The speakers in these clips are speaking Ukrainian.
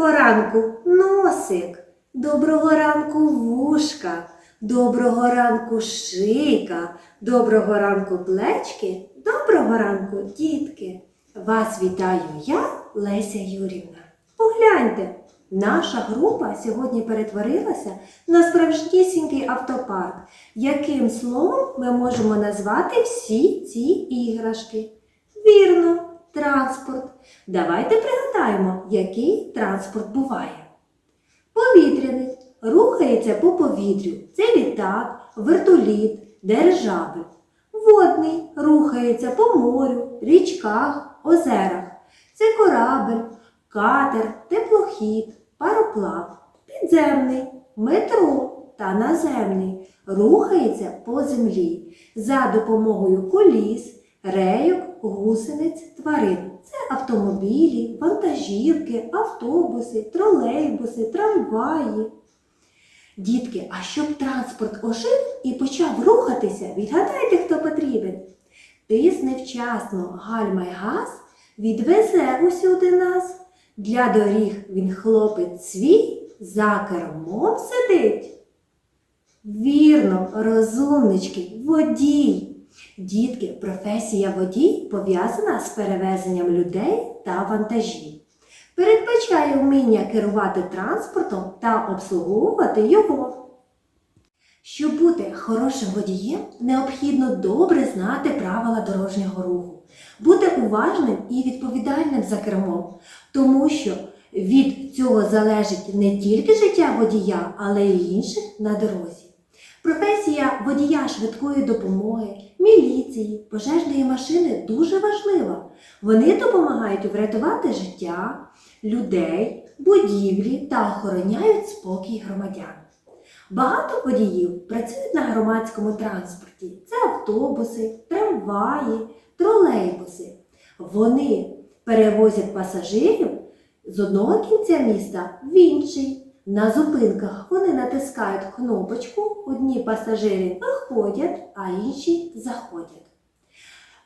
Доброго ранку, носик, доброго ранку вушка, доброго ранку шийка, доброго ранку плечки, доброго ранку, дітки. Вас вітаю я, Леся Юрівна. Погляньте, наша група сьогодні перетворилася на справжнісінький автопарк. Яким словом ми можемо назвати всі ці іграшки? Вірно, транспорт. Давайте пригадаємо, який транспорт буває. Повітряний рухається по повітрю. Це літак, вертоліт, дирижабель. Водний рухається по морю, річках, озерах. Це корабель, катер, теплохід, пароплав, підземний, метро та наземний рухається по землі за допомогою коліс, рейок, гусениць, тварин. Це автомобілі, вантажівки, автобуси, тролейбуси, трамваї. Дітки, а щоб транспорт ожив і почав рухатися, відгадайте, хто потрібен. Тисне вчасно гальма газ, відвезе усюди нас. Для доріг він хлопець свій, за кермом сидить. Вірно, розумнички, водій. Дітки, професія водій пов'язана з перевезенням людей та вантажів. Передбачає вміння керувати транспортом та обслуговувати його. Щоб бути хорошим водієм, необхідно добре знати правила дорожнього руху, бути уважним і відповідальним за кермом, тому що від цього залежить не тільки життя водія, але й інших на дорозі. Професія водія швидкої допомоги, міліції, пожежної машини дуже важлива. Вони допомагають врятувати життя людей, будівлі та охороняють спокій громадян. Багато водіїв працюють на громадському транспорті. Це автобуси, трамваї, тролейбуси. Вони перевозять пасажирів з одного кінця міста в інший. На зупинках вони натискають кнопочку, одні пасажири виходять, а інші заходять.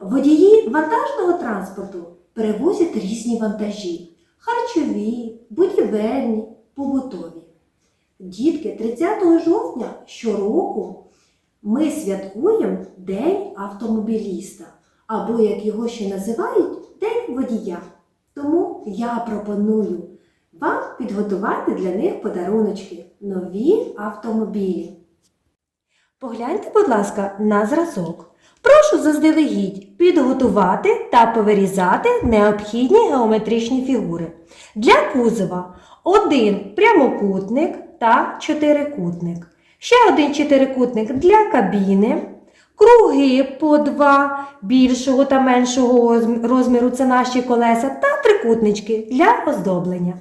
Водії вантажного транспорту перевозять різні вантажі харчові, будівельні, побутові. Дітки, 30 жовтня щороку ми святкуємо День автомобіліста, або, як його ще називають, День водія. Тому я пропоную вам підготувати для них подаруночки нові автомобілі. Погляньте, будь ласка, на зразок. Прошу заздалегідь підготувати та повирізати необхідні геометричні фігури. Для кузова один прямокутник та чотирикутник. Ще один чотирикутник для кабіни. Круги по два більшого та меншого розміру це наші колеса та трикутнички для оздоблення.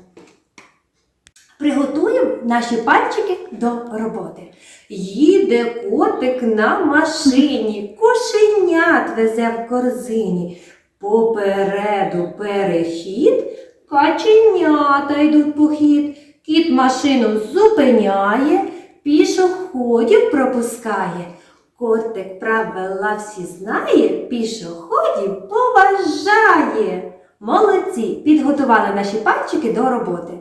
Приготуємо наші пальчики до роботи. Їде котик на машині, кошенят везе в корзині. Попереду перехід, каченята йдуть по хід. Кіт машину зупиняє, пішоходів пропускає. Котик правила всі знає, пішоходів поважає. Молодці! Підготували наші пальчики до роботи.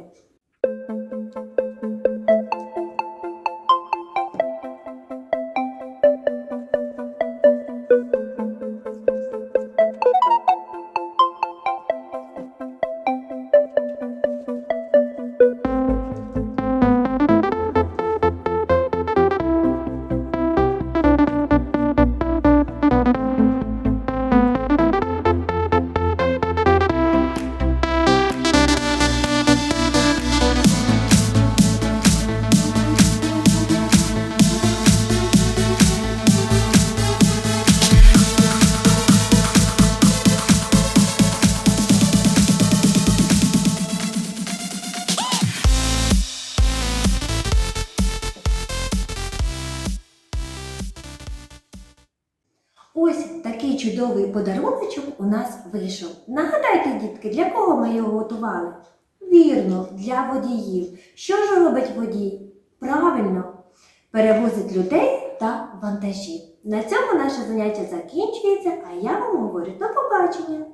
Ось такий чудовий подаруночок у нас вийшов. Нагадайте, дітки, для кого ми його готували? Вірно, для водіїв. Що ж робить водій? Правильно, перевозить людей та вантажі. На цьому наше заняття закінчується, а я вам говорю до побачення!